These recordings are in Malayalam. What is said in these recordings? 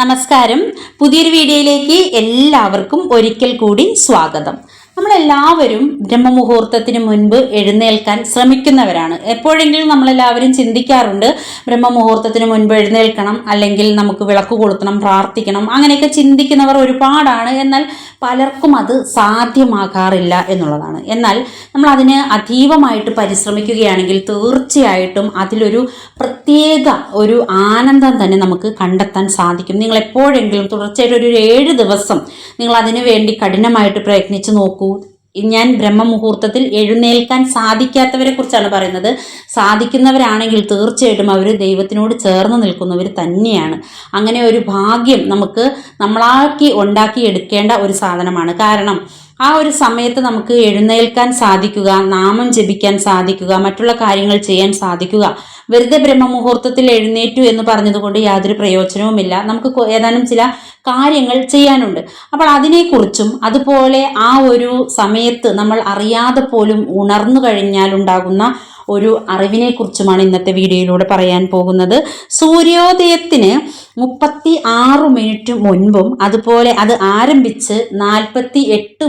നമസ്കാരം. പുതിയൊരു വീഡിയോയിലേക്ക് എല്ലാവർക്കും ഒരിക്കൽ കൂടി സ്വാഗതം. നമ്മളെല്ലാവരും ബ്രഹ്മമുഹൂർത്തത്തിന് മുൻപ് എഴുന്നേൽക്കാൻ ശ്രമിക്കുന്നവരാണ്. എപ്പോഴെങ്കിലും നമ്മളെല്ലാവരും ചിന്തിക്കാറുണ്ട് ബ്രഹ്മമുഹൂർത്തത്തിന് മുൻപ് എഴുന്നേൽക്കണം അല്ലെങ്കിൽ നമുക്ക് വിളക്ക് കൊളുത്തണം പ്രാർത്ഥിക്കണം അങ്ങനെയൊക്കെ ചിന്തിക്കുന്നവർ ഒരുപാടാണ്. എന്നാൽ പലർക്കും അത് സാധ്യമാകാറില്ല എന്നുള്ളതാണ്. എന്നാൽ നമ്മൾ അതിന് അതീവമായിട്ട് പരിശ്രമിക്കുകയാണെങ്കിൽ തീർച്ചയായിട്ടും അതിലൊരു പ്രത്യേക ഒരു ആനന്ദം തന്നെ നമുക്ക് കണ്ടെത്താൻ സാധിക്കും. നിങ്ങൾ എപ്പോഴെങ്കിലും തുടർച്ചയായിട്ട് ഒരു ഏഴ് ദിവസം നിങ്ങൾ അതിനു വേണ്ടി കഠിനമായിട്ട് പ്രയത്നിച്ച് നോക്കൂ. ഞാൻ ബ്രഹ്മമുഹൂർത്തത്തിൽ എഴുന്നേൽക്കാൻ സാധിക്കാത്തവരെ കുറിച്ചാണ് പറയുന്നത്. സാധിക്കുന്നവരാണെങ്കിൽ തീർച്ചയായിട്ടും അവർ ദൈവത്തിനോട് ചേർന്ന് നിൽക്കുന്നവർ തന്നെയാണ്. അങ്ങനെ ഒരു ഭാഗ്യം നമുക്ക് നമ്മളാക്കി ഉണ്ടാക്കി എടുക്കേണ്ട ഒരു സാധനമാണ്. കാരണം ആ ഒരു സമയത്ത് നമുക്ക് എഴുന്നേൽക്കാൻ സാധിക്കുക നാമം ജപിക്കാൻ സാധിക്കുക മറ്റുള്ള കാര്യങ്ങൾ ചെയ്യാൻ സാധിക്കുക. വെറുതെ ബ്രഹ്മമുഹൂർത്തത്തിൽ എഴുന്നേറ്റു എന്ന് പറഞ്ഞതുകൊണ്ട് യാതൊരു പ്രയോജനവുമില്ല. നമുക്ക് ഏതാനും ചില കാര്യങ്ങൾ ചെയ്യാനുണ്ട്. അപ്പോൾ അതിനെക്കുറിച്ചും അതുപോലെ ആ ഒരു സമയത്ത് നമ്മൾ അറിയാതെ പോലും ഉണർന്നു കഴിഞ്ഞാൽ ഉണ്ടാകുന്ന ഒരു അറിവിനെ അറിവിനെക്കുറിച്ചുമാണ് ഇന്നത്തെ വീഡിയോയിലൂടെ പറയാൻ പോകുന്നത്. സൂര്യോദയത്തിന് മുപ്പത്തി ആറ് മിനിറ്റ് മുൻപും അതുപോലെ അത് ആരംഭിച്ച് നാൽപ്പത്തി എട്ട്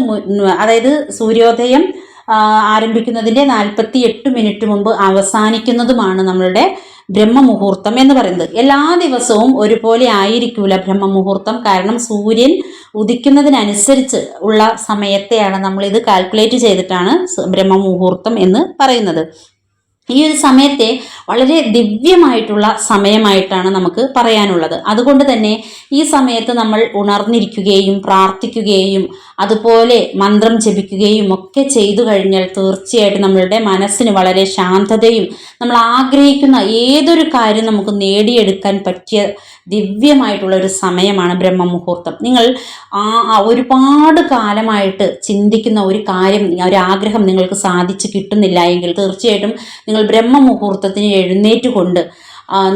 അതായത് സൂര്യോദയം ആരംഭിക്കുന്നതിന്റെ നാൽപ്പത്തി എട്ട് മിനിറ്റ് മുമ്പ് അവസാനിക്കുന്നതുമാണ് നമ്മളുടെ ബ്രഹ്മമുഹൂർത്തം എന്ന് പറയുന്നത്. എല്ലാ ദിവസവും ഒരുപോലെ ആയിരിക്കില്ല ബ്രഹ്മമുഹൂർത്തം. കാരണം സൂര്യൻ ഉദിക്കുന്നതിനനുസരിച്ച് ഉള്ള സമയത്തെയാണ് നമ്മളിത് കാൽക്കുലേറ്റ് ചെയ്തിട്ടാണ് ബ്രഹ്മമുഹൂർത്തം എന്ന് പറയുന്നത്. ഈ ഒരു സമയത്തെ വളരെ ദിവ്യമായിട്ടുള്ള സമയമായിട്ടാണ് നമുക്ക് പറയാനുള്ളത്. അതുകൊണ്ട് തന്നെ ഈ സമയത്ത് നമ്മൾ ഉണർന്നിരിക്കുകയും പ്രാർത്ഥിക്കുകയും അതുപോലെ മന്ത്രം ജപിക്കുകയും ഒക്കെ ചെയ്തു കഴിഞ്ഞാൽ തീർച്ചയായിട്ടും നമ്മളുടെ മനസ്സിന് വളരെ ശാന്തതയും നമ്മൾ ആഗ്രഹിക്കുന്ന ഏതൊരു കാര്യം നമുക്ക് നേടിയെടുക്കാൻ പറ്റിയ ദിവ്യമായിട്ടുള്ള ഒരു സമയമാണ് ബ്രഹ്മമുഹൂർത്തം. നിങ്ങൾ ആ ഒരുപാട് കാലമായിട്ട് ചിന്തിക്കുന്ന ഒരു കാര്യം ഒരു ആഗ്രഹം നിങ്ങൾക്ക് സാധിച്ചു കിട്ടുന്നില്ല എങ്കിൽ തീർച്ചയായിട്ടും നിങ്ങൾ ബ്രഹ്മമുഹൂർത്തത്തിന് എഴുന്നേറ്റ് കൊണ്ട്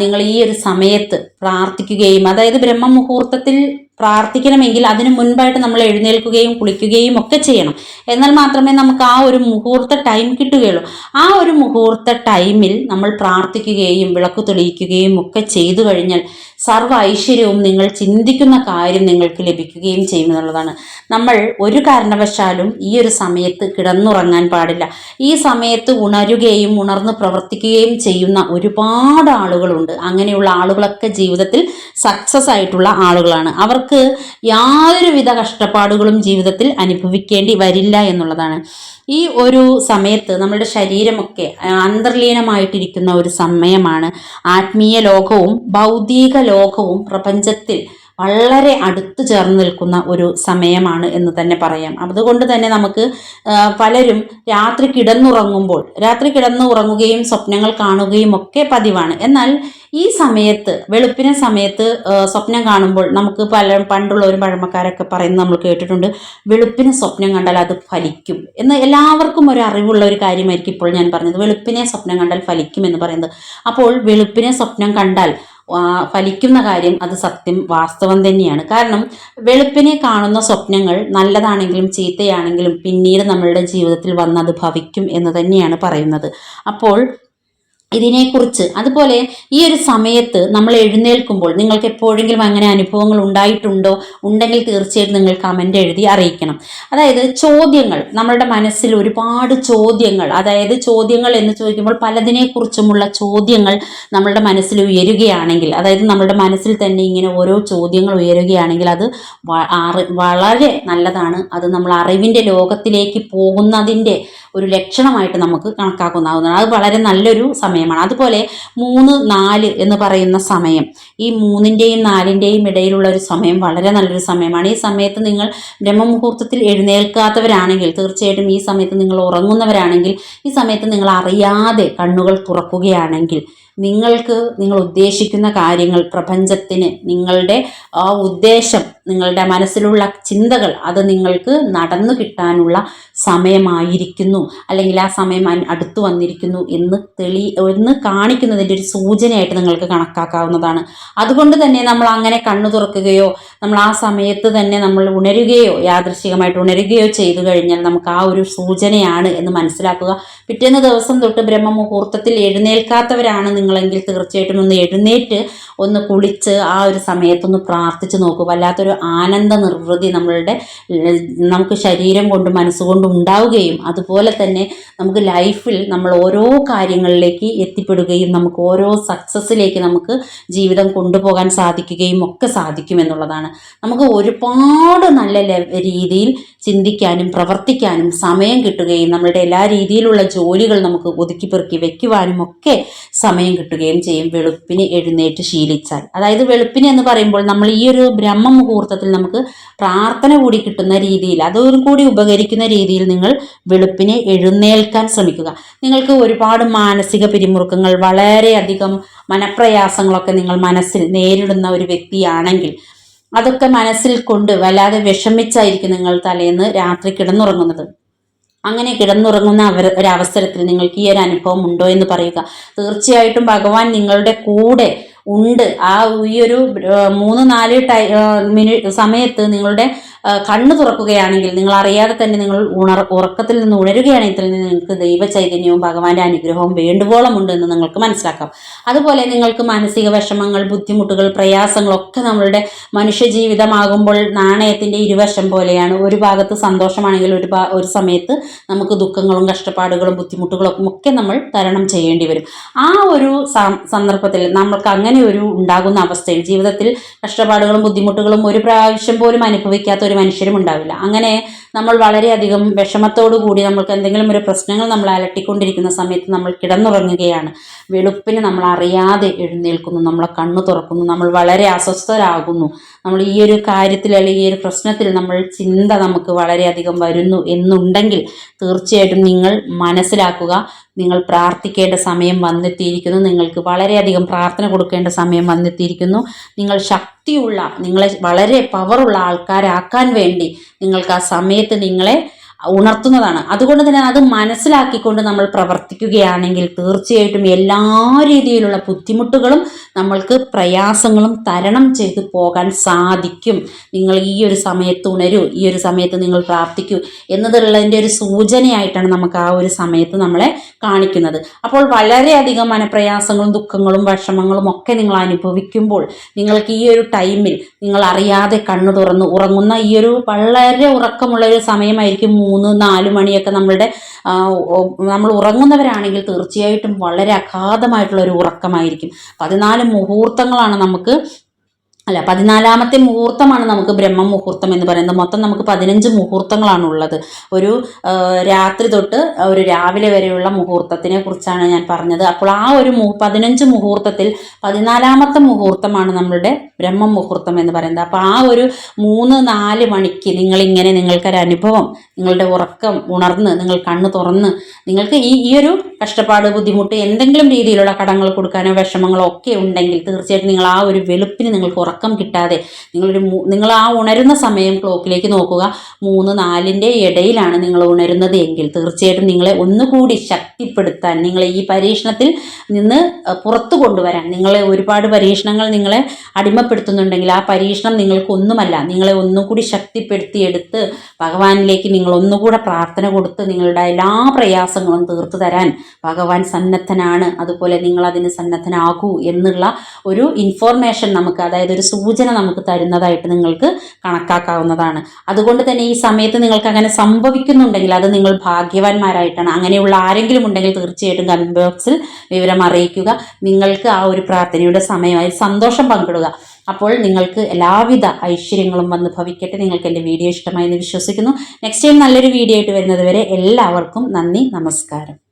നിങ്ങൾ ഈ ഒരു സമയത്ത് പ്രാർത്ഥിക്കുകയും അതായത് ബ്രഹ്മമുഹൂർത്തത്തിൽ പ്രാർത്ഥിക്കണമെങ്കിൽ അതിനു മുൻപായിട്ട് നമ്മൾ എഴുന്നേൽക്കുകയും കുളിക്കുകയും ഒക്കെ ചെയ്യണം. എന്നാൽ മാത്രമേ നമുക്ക് ആ ഒരു മുഹൂർത്ത ടൈം കിട്ടുകയുള്ളൂ. ആ ഒരു മുഹൂർത്ത ടൈമിൽ നമ്മൾ പ്രാർത്ഥിക്കുകയും വിളക്ക് തെളിയിക്കുകയും ഒക്കെ ചെയ്തു കഴിഞ്ഞാൽ സർവ ഐശ്വര്യവും നിങ്ങൾ ചിന്തിക്കുന്ന കാര്യം നിങ്ങൾക്ക് ലഭിക്കുകയും ചെയ്യുമെന്നുള്ളതാണ് നമ്മൾ ഒരു കാരണവശാലും ഈ ഒരു സമയത്ത് കിടന്നുറങ്ങാൻ പാടില്ല. ഈ സമയത്ത് ഉണരുകയും ഉണർന്ന് പ്രവർത്തിക്കുകയും ചെയ്യുന്ന ഒരുപാട് ആളുകളുണ്ട്. അങ്ങനെയുള്ള ആളുകളൊക്കെ ജീവിതത്തിൽ സക്സസ് ആയിട്ടുള്ള ആളുകളാണ്. അവർക്ക് യാതൊരുവിധ കഷ്ടപ്പാടുകളും ജീവിതത്തിൽ അനുഭവിക്കേണ്ടി വരില്ല എന്നുള്ളതാണ്. ഈ ഒരു സമയത്ത് നമ്മുടെ ശരീരമൊക്കെ അന്തർലീനമായിട്ടിരിക്കുന്ന ഒരു സമയമാണ്. ആത്മീയ ലോകവും ഭൗതിക ലോകവും പ്രപഞ്ചത്തിൽ വളരെ അടുത്ത് ചേർന്ന് നിൽക്കുന്ന ഒരു സമയമാണ് എന്ന് തന്നെ പറയാം. അതുകൊണ്ട് തന്നെ നമുക്ക് പലരും രാത്രി കിടന്നുറങ്ങുമ്പോൾ രാത്രി കിടന്നുറങ്ങുകയും സ്വപ്നങ്ങൾ കാണുകയും ഒക്കെ പതിവാണ്. എന്നാൽ ഈ സമയത്ത് വെളുപ്പിനെ സമയത്ത് സ്വപ്നം കാണുമ്പോൾ നമുക്ക് പല പണ്ടുള്ള ഒരു പഴമക്കാരൊക്കെ പറയുന്നത് നമ്മൾ കേട്ടിട്ടുണ്ട് വെളുപ്പിന് സ്വപ്നം കണ്ടാൽ അത് ഫലിക്കും എന്ന് എല്ലാവർക്കും ഒരു അറിവുള്ള ഒരു കാര്യമായിരിക്കും ഇപ്പോൾ ഞാൻ പറഞ്ഞത്. വെളുപ്പിനെ സ്വപ്നം കണ്ടാൽ ഫലിക്കും എന്ന് പറയുന്നത്. അപ്പോൾ വെളുപ്പിനെ സ്വപ്നം കണ്ടാൽ ഫലിക്കുന്ന കാര്യം അത് സത്യം വാസ്തവം തന്നെയാണ്. കാരണം വെളുപ്പിനെ കാണുന്ന സ്വപ്നങ്ങൾ നല്ലതാണെങ്കിലും ചീത്തയാണെങ്കിലും പിന്നീട് നമ്മളുടെ ജീവിതത്തിൽ വന്നത് ഭവിക്കും എന്ന് തന്നെയാണ് പറയുന്നത്. അപ്പോൾ ഇതിനെക്കുറിച്ച്. അതുപോലെ ഈ ഒരു സമയത്ത് നമ്മൾ എഴുന്നേൽക്കുമ്പോൾ നിങ്ങൾക്ക് എപ്പോഴെങ്കിലും അങ്ങനെ അനുഭവങ്ങൾ ഉണ്ടായിട്ടുണ്ടോ? ഉണ്ടെങ്കിൽ തീർച്ചയായിട്ടും നിങ്ങൾ കമന്റ് എഴുതി അറിയിക്കണം. അതായത് ചോദ്യങ്ങൾ നമ്മളുടെ മനസ്സിൽ ഒരുപാട് ചോദ്യങ്ങൾ അതായത് ചോദ്യങ്ങൾ എന്ന് ചോദിക്കുമ്പോൾ പലതിനെക്കുറിച്ചുമുള്ള ചോദ്യങ്ങൾ നമ്മളുടെ മനസ്സിൽ ഉയരുകയാണെങ്കിൽ അതായത് നമ്മളുടെ മനസ്സിൽ തന്നെ ഇങ്ങനെ ഓരോ ചോദ്യങ്ങൾ ഉയരുകയാണെങ്കിൽ അത് വളരെ നല്ലതാണ്. അത് നമ്മൾ അറിവിന്റെ ലോകത്തിലേക്ക് പോകുന്നതിന്റെ ഒരു ലക്ഷണമായിട്ട് നമുക്ക് കണക്കാക്കുന്നതാണ് അത് വളരെ നല്ലൊരു സമയമാണ്. അതുപോലെ മൂന്ന് നാല് എന്ന് പറയുന്ന സമയം. ഈ മൂന്നിന്റെയും നാലിന്റെയും ഇടയിലുള്ള ഒരു സമയം വളരെ നല്ലൊരു സമയമാണ്. ഈ സമയത്ത് നിങ്ങൾ ബ്രഹ്മമുഹൂർത്തത്തിൽ എഴുന്നേൽക്കാത്തവരാണെങ്കിൽ തീർച്ചയായിട്ടും ഈ സമയത്ത് നിങ്ങൾ ഉറങ്ങുന്നവരാണെങ്കിൽ ഈ സമയത്ത് നിങ്ങൾ അറിയാതെ കണ്ണുകൾ തുറക്കുകയാണെങ്കിൽ നിങ്ങൾക്ക് നിങ്ങൾ ഉദ്ദേശിക്കുന്ന കാര്യങ്ങൾ പ്രപഞ്ചത്തിന് നിങ്ങളുടെ ആ ഉദ്ദേശം നിങ്ങളുടെ മനസ്സിലുള്ള ചിന്തകൾ അത് നിങ്ങൾക്ക് നടന്നു കിട്ടാനുള്ള സമയമായിരിക്കുന്നു. അല്ലെങ്കിൽ ആ സമയം അടുത്തു വന്നിരിക്കുന്നു എന്ന് തെളി എന്ന് കാണിക്കുന്നതിന്റെ ഒരു സൂചനയായിട്ട് നിങ്ങൾക്ക് കണക്കാക്കാവുന്നതാണ്. അതുകൊണ്ട് തന്നെ നമ്മൾ അങ്ങനെ കണ്ണു തുറക്കുകയോ നമ്മൾ ആ സമയത്ത് തന്നെ നമ്മൾ ഉണരുകയോ യാദൃശികമായിട്ട് ഉണരുകയോ ചെയ്തു കഴിഞ്ഞാൽ നമുക്ക് ആ ഒരു സൂചനയാണ് എന്ന് മനസ്സിലാക്കുക. പിറ്റേന്ന് ദിവസം തൊട്ട് ബ്രഹ്മമുഹൂർത്തത്തിൽ എഴുന്നേൽക്കാത്തവരാണ് നിങ്ങളെങ്കിൽ തീർച്ചയായിട്ടും ഒന്ന് എഴുന്നേറ്റ് ഒന്ന് കുളിച്ച് ആ ഒരു സമയത്തൊന്ന് പ്രാർത്ഥിച്ച് നോക്കുക വല്ലാത്തൊരു ആനന്ദ നിർവൃതി നമ്മളുടെ നമുക്ക് ശരീരം കൊണ്ട് മനസ്സുകൊണ്ട് ഉണ്ടാവുകയും അതുപോലെ തന്നെ നമുക്ക് ലൈഫിൽ നമ്മൾ ഓരോ കാര്യങ്ങളിലേക്ക് എത്തിപ്പെടുകയും നമുക്ക് ഓരോ സക്സസ്സിലേക്ക് നമുക്ക് ജീവിതം കൊണ്ടുപോകാൻ സാധിക്കുകയും ഒക്കെ സാധിക്കും എന്നുള്ളതാണ്. നമുക്ക് ഒരുപാട് നല്ല രീതിയിൽ ചിന്തിക്കാനും പ്രവർത്തിക്കാനും സമയം കിട്ടുകയും നമ്മളുടെ എല്ലാ രീതിയിലുള്ള ജോലികൾ നമുക്ക് ഒതുക്കി പെറുക്കി വെക്കുവാനും ഒക്കെ സമയം കിട്ടുകയും ചെയ്യും. വെളുപ്പിന് എഴുന്നേറ്റ് ശീലിച്ചാൽ. അതായത് വെളുപ്പിന് എന്ന് പറയുമ്പോൾ നമ്മൾ ഈ ഒരു ബ്രഹ്മ മുഹൂർത്തത്തിൽ നമുക്ക് പ്രാർത്ഥന കൂടി കിട്ടുന്ന രീതിയിൽ അതൊരു കൂടി ഉപകരിക്കുന്ന രീതിയിൽ നിങ്ങൾ വെളുപ്പിനെ എഴുന്നേൽക്കാൻ ശ്രമിക്കുക. നിങ്ങൾക്ക് ഒരുപാട് മാനസിക പിരിമുറുക്കങ്ങൾ വളരെയധികം മനപ്രയാസങ്ങളൊക്കെ നിങ്ങൾ മനസ്സിൽ നേരിടുന്ന ഒരു വ്യക്തിയാണെങ്കിൽ അതൊക്കെ മനസ്സിൽ കൊണ്ട് വല്ലാതെ വിഷമിച്ചായിരിക്കും നിങ്ങൾ തലേന്ന് രാത്രി കിടന്നുറങ്ങുന്നത്. അങ്ങനെ കിടന്നുറങ്ങുന്ന അവർ ഒരവസരത്തിൽ നിങ്ങൾക്ക് ഈ ഒരു അനുഭവം ഉണ്ടോ എന്ന് പറയുക. തീർച്ചയായിട്ടും ഭഗവാൻ നിങ്ങളുടെ കൂടെ ഉണ്ട്. ആ ഈ ഒരു മൂന്ന് നാല് ടൈ മിനി സമയത്ത് നിങ്ങളുടെ കണ്ണ് തുറക്കുകയാണെങ്കിൽ നിങ്ങൾ അറിയാതെ തന്നെ നിങ്ങൾ ഉണർ ഉറക്കത്തിൽ നിന്ന് ഉണരുകയാണെങ്കിൽ നിങ്ങൾക്ക് ദൈവ ചൈതന്യവും ഭഗവാന്റെ അനുഗ്രഹവും വേണ്ടുവോളം ഉണ്ട് എന്ന് നിങ്ങൾക്ക് മനസ്സിലാക്കാം. അതുപോലെ നിങ്ങൾക്ക് മാനസിക വിഷമങ്ങൾ ബുദ്ധിമുട്ടുകൾ പ്രയാസങ്ങളൊക്കെ നമ്മളുടെ മനുഷ്യജീവിതമാകുമ്പോൾ നാണയത്തിന്റെ ഇരുവശം പോലെയാണ്. ഒരു ഭാഗത്ത് സന്തോഷമാണെങ്കിൽ ഒരു ഒരു സമയത്ത് നമുക്ക് ദുഃഖങ്ങളും കഷ്ടപ്പാടുകളും ബുദ്ധിമുട്ടുകളും ഒക്കെ നമ്മൾ തരണം ചെയ്യേണ്ടി വരും. ആ ഒരു സന്ദർഭത്തിൽ നമ്മൾക്ക് അങ്ങനെ ഒരു ഉണ്ടാകുന്ന അവസ്ഥയിൽ ജീവിതത്തിൽ കഷ്ടപ്പാടുകളും ബുദ്ധിമുട്ടുകളും ഒരു പ്രാവശ്യം പോലും അനുഭവിക്കാത്ത മനുഷ്യരും ഉണ്ടാവില്ല. അങ്ങനെ നമ്മൾ വളരെയധികം വിഷമത്തോടു കൂടി നമ്മൾക്ക് എന്തെങ്കിലും ഒരു പ്രശ്നങ്ങൾ നമ്മൾ അലട്ടിക്കൊണ്ടിരിക്കുന്ന സമയത്ത് നമ്മൾ കിടന്നുറങ്ങുകയാണ്. വെളുപ്പിന് നമ്മൾ അറിയാതെ എഴുന്നേൽക്കുന്നു നമ്മളെ കണ്ണു തുറക്കുന്നു നമ്മൾ വളരെ അസ്വസ്ഥരാകുന്നു. നമ്മൾ ഈ ഒരു കാര്യത്തിൽ അല്ലെങ്കിൽ ഈ ഒരു പ്രശ്നത്തിൽ നമ്മൾ ചിന്ത നമുക്ക് വളരെയധികം വരുന്നു എന്നുണ്ടെങ്കിൽ തീർച്ചയായിട്ടും നിങ്ങൾ മനസ്സിലാക്കുക നിങ്ങൾ പ്രാർത്ഥിക്കേണ്ട സമയം വന്നെത്തിയിരിക്കുന്നു നിങ്ങൾക്ക് വളരെയധികം പ്രാർത്ഥന കൊടുക്കേണ്ട സമയം വന്നെത്തിയിരിക്കുന്നു നിങ്ങൾ ശക്തിയുള്ള നിങ്ങളെ വളരെ പവറുള്ള ആൾക്കാരാക്കാൻ വേണ്ടി നിങ്ങൾക്ക് ആ സമയത്ത് നിങ്ങളെ ഉണർത്തുന്നതാണ്. അതുകൊണ്ട് തന്നെ അത് മനസ്സിലാക്കിക്കൊണ്ട് നമ്മൾ പ്രവർത്തിക്കുകയാണെങ്കിൽ തീർച്ചയായിട്ടും എല്ലാ രീതിയിലുള്ള ബുദ്ധിമുട്ടുകളും നമ്മൾക്ക് പ്രയാസങ്ങളും തരണം ചെയ്തു പോകാൻ സാധിക്കും. നിങ്ങൾ ഈ ഒരു സമയത്ത് ഉണരൂ ഈ ഒരു സമയത്ത് നിങ്ങൾ പ്രാർത്ഥിക്കൂ എന്നതുള്ളതിന്റെ ഒരു സൂചനയായിട്ടാണ് നമുക്ക് ആ ഒരു സമയത്ത് നമ്മളെ കാണിക്കുന്നത്. അപ്പോൾ വളരെയധികം മനപ്രയാസങ്ങളും ദുഃഖങ്ങളും വിഷമങ്ങളും ഒക്കെ നിങ്ങൾ അനുഭവിക്കുമ്പോൾ നിങ്ങൾക്ക് ഈ ഒരു ടൈമിൽ നിങ്ങൾ അറിയാതെ കണ്ണു തുറന്ന് ഉറങ്ങുന്ന ഈ ഒരു വളരെ ഉറക്കമുള്ള ഒരു സമയമായിരിക്കും മൂന്ന് നാല് മണിയൊക്കെ നമ്മളുടെ നമ്മൾ ഉറങ്ങുന്നവരാണെങ്കിൽ തീർച്ചയായിട്ടും വളരെ അഗാധമായിട്ടുള്ള ഒരു ഉറക്കമായിരിക്കും. പതിനാല് മുഹൂർത്തങ്ങളാണ് നമുക്ക് അല്ല പതിനാലാമത്തെ മുഹൂർത്തമാണ് നമുക്ക് ബ്രഹ്മ മുഹൂർത്തം എന്ന് പറയുന്നത്. മൊത്തം നമുക്ക് പതിനഞ്ച് മുഹൂർത്തങ്ങളാണ് ഉള്ളത് ഒരു രാത്രി തൊട്ട് ഒരു രാവിലെ വരെയുള്ള മുഹൂർത്തത്തിനെ കുറിച്ചാണ് ഞാൻ പറഞ്ഞത്. അപ്പോൾ ആ ഒരു പതിനഞ്ച് മുഹൂർത്തത്തിൽ പതിനാലാമത്തെ മുഹൂർത്തമാണ് നമ്മളുടെ ബ്രഹ്മ മുഹൂർത്തം എന്ന് പറയുന്നത്. അപ്പോൾ ആ ഒരു മൂന്ന് നാല് മണിക്ക് നിങ്ങളിങ്ങനെ നിങ്ങൾക്കൊരു അനുഭവം നിങ്ങളുടെ ഉറക്കം ഉണർന്ന് നിങ്ങൾ കണ്ണ് തുറന്ന് നിങ്ങൾക്ക് ഈ ഈ ഒരു കഷ്ടപ്പാട് ബുദ്ധിമുട്ട് എന്തെങ്കിലും രീതിയിലുള്ള കടങ്ങൾ കൊടുക്കാനോ വിഷമങ്ങളോ ഒക്കെ ഉണ്ടെങ്കിൽ തീർച്ചയായിട്ടും നിങ്ങൾ ആ ഒരു വെളുപ്പിന് നിങ്ങൾക്ക് ഉറക്കം കിട്ടാതെ നിങ്ങളൊരു നിങ്ങൾ ആ ഉണരുന്ന സമയം ക്ലോക്കിലേക്ക് നോക്കുക. മൂന്ന് നാലിന്റെ ഇടയിലാണ് നിങ്ങൾ ഉണരുന്നത് എങ്കിൽ തീർച്ചയായിട്ടും നിങ്ങളെ ഒന്നുകൂടി ശക്തിപ്പെടുത്താൻ നിങ്ങളെ ഈ പരീക്ഷണത്തിൽ നിന്ന് പുറത്തു കൊണ്ടുവരാൻ നിങ്ങളെ ഒരുപാട് പരീക്ഷണങ്ങൾ നിങ്ങളെ അടിമപ്പെടുത്തുന്നുണ്ടെങ്കിൽ ആ പരീക്ഷണം നിങ്ങൾക്കൊന്നുമല്ല. നിങ്ങളെ ഒന്നുകൂടി ശക്തിപ്പെടുത്തിയെടുത്ത് ഭഗവാനിലേക്ക് നിങ്ങൾ ഒന്നുകൂടെ പ്രാർത്ഥന കൊടുത്ത് നിങ്ങളുടെ എല്ലാ പ്രയാസങ്ങളും തീർത്തു തരാൻ ഭഗവാൻ സന്നദ്ധനാണ്. അതുപോലെ നിങ്ങൾ അതിന് സന്നദ്ധനാകൂ എന്നുള്ള ഒരു ഇൻഫോർമേഷൻ നമുക്ക് അതായത് ഒരു സൂചന നമുക്ക് തരുന്നതായിട്ട് നിങ്ങൾക്ക് കണക്കാക്കാവുന്നതാണ്. അതുകൊണ്ട് തന്നെ ഈ സമയത്ത് നിങ്ങൾക്ക് അങ്ങനെ സംഭവിക്കുന്നുണ്ടെങ്കിൽ അത് നിങ്ങൾ ഭാഗ്യവാന്മാരായിട്ടാണ്. അങ്ങനെയുള്ള ആരെങ്കിലും ഉണ്ടെങ്കിൽ തീർച്ചയായിട്ടും കമന്റ് ബോക്സിൽ വിവരം അറിയിക്കുക. നിങ്ങൾക്ക് ആ ഒരു പ്രാർത്ഥനയുടെ സമയമായി സന്തോഷം പങ്കിടുക. അപ്പോൾ നിങ്ങൾക്ക് എല്ലാവിധ ഐശ്വര്യങ്ങളും വന്ന് ഭവിക്കട്ടെ. നിങ്ങൾക്ക് എന്റെ വീഡിയോ ഇഷ്ടമായി എന്ന് വിശ്വസിക്കുന്നു. നെക്സ്റ്റ് ടൈം നല്ലൊരു വീഡിയോ ആയിട്ട് വരുന്നത് വരെ എല്ലാവർക്കും നന്ദി നമസ്കാരം.